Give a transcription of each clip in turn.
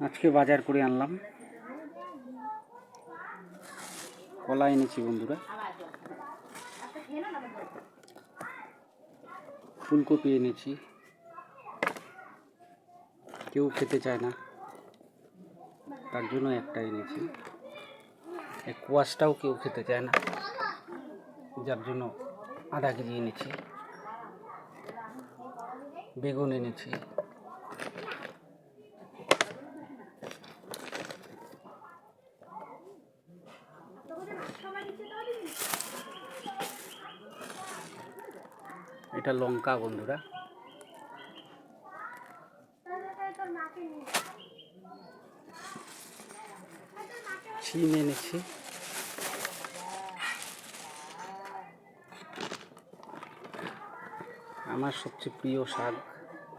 আজকে বাজার করে আনলাম। কলা এনেছি বন্ধুরা। ফুলকপি এনেছি। কেউ খেতে চায় না। তার জন্য একটা এনেছি। এই কোয়াশটাও কেউ খেতে চায় না। যার জন্য আধা কেজি এনেছি। বেগুন এনেছি। এটা লঙ্কা বন্ধুরা। চিন এনেছি আমার সবচেয়ে প্রিয় শাক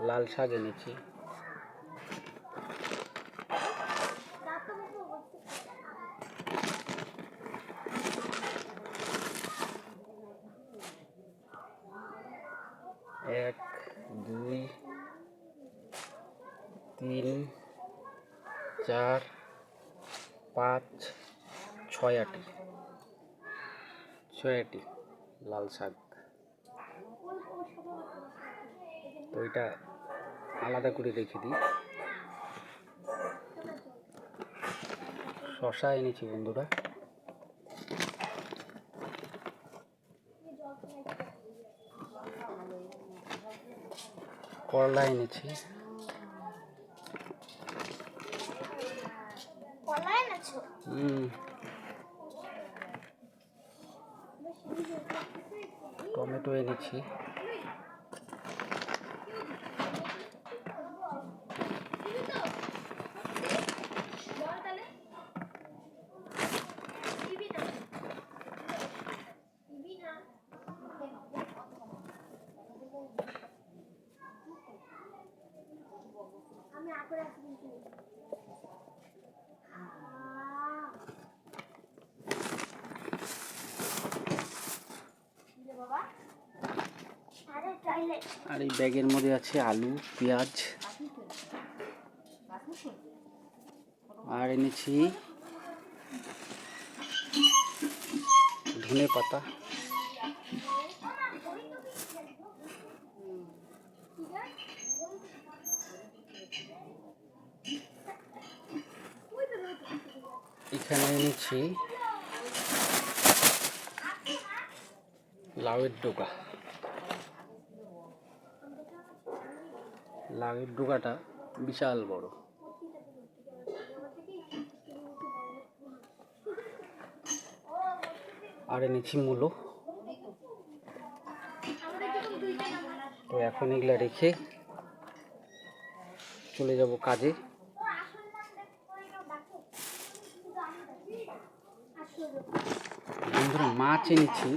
লাল শাক এনেছি। এক, দুই, তিন, চার, পাঁচ, ছয় আটি। ছয় আটি, লাল শাক। তো এটা আলাদা করে রেখে দিই। শশা এনেছি বন্ধুরা। করলা এনেছি। টমেটো এনেছি। আরে টয়লেট আর এই ব্যাগের মধ্যে আছে আলু পেঁয়াজ। আর এনেছি ধনে পাতা। এখানে এনেছি লাউয়ের ডোকা। লাউয়ের ডোকাটা বিশাল বড়। আর এনেছি মূলো। তো এখন এগুলা রেখে চলে যাব কাজে। বন্ধুরা, মাছ এনেছি।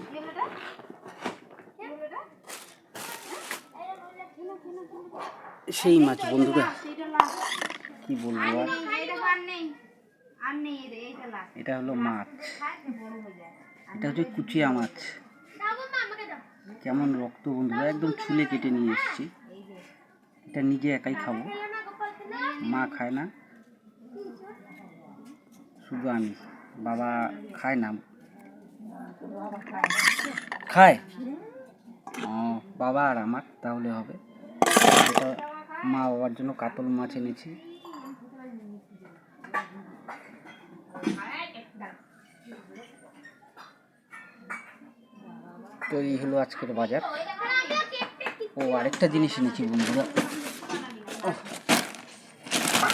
সেই মাছ, বন্ধুরা। কি বলব এটা হলো মাছ। এটা হচ্ছে কুচিয়া মাছ। কেমন রক্ত, বন্ধুরা। একদম ছুলে কেটে নিয়ে এসেছি। এটা নিজে একাই খাব। মা খায় না। শুধু আমি। বাবা খায় না। খায়? ও, বাবা আর আমার তাহলে হবে। মা বাবার জন্য কাতল মাছ এনেছি। তো এই হলো আজকের বাজার। ও আরেকটা জিনিস এনেছি বন্ধুরা।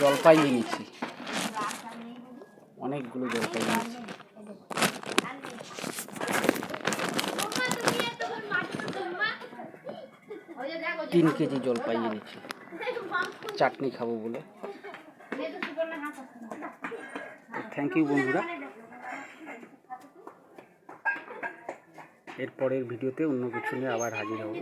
জলপাই এনেছি। অনেকগুলো জলপাই এনেছি। তিন কেজি জলপাই এনেছি। চাটনি খাব বলে। থ্যাংক ইউ বন্ধুরা। এরপরের ভিডিওতে অন্য কিছু নিয়ে আবার হাজির হব।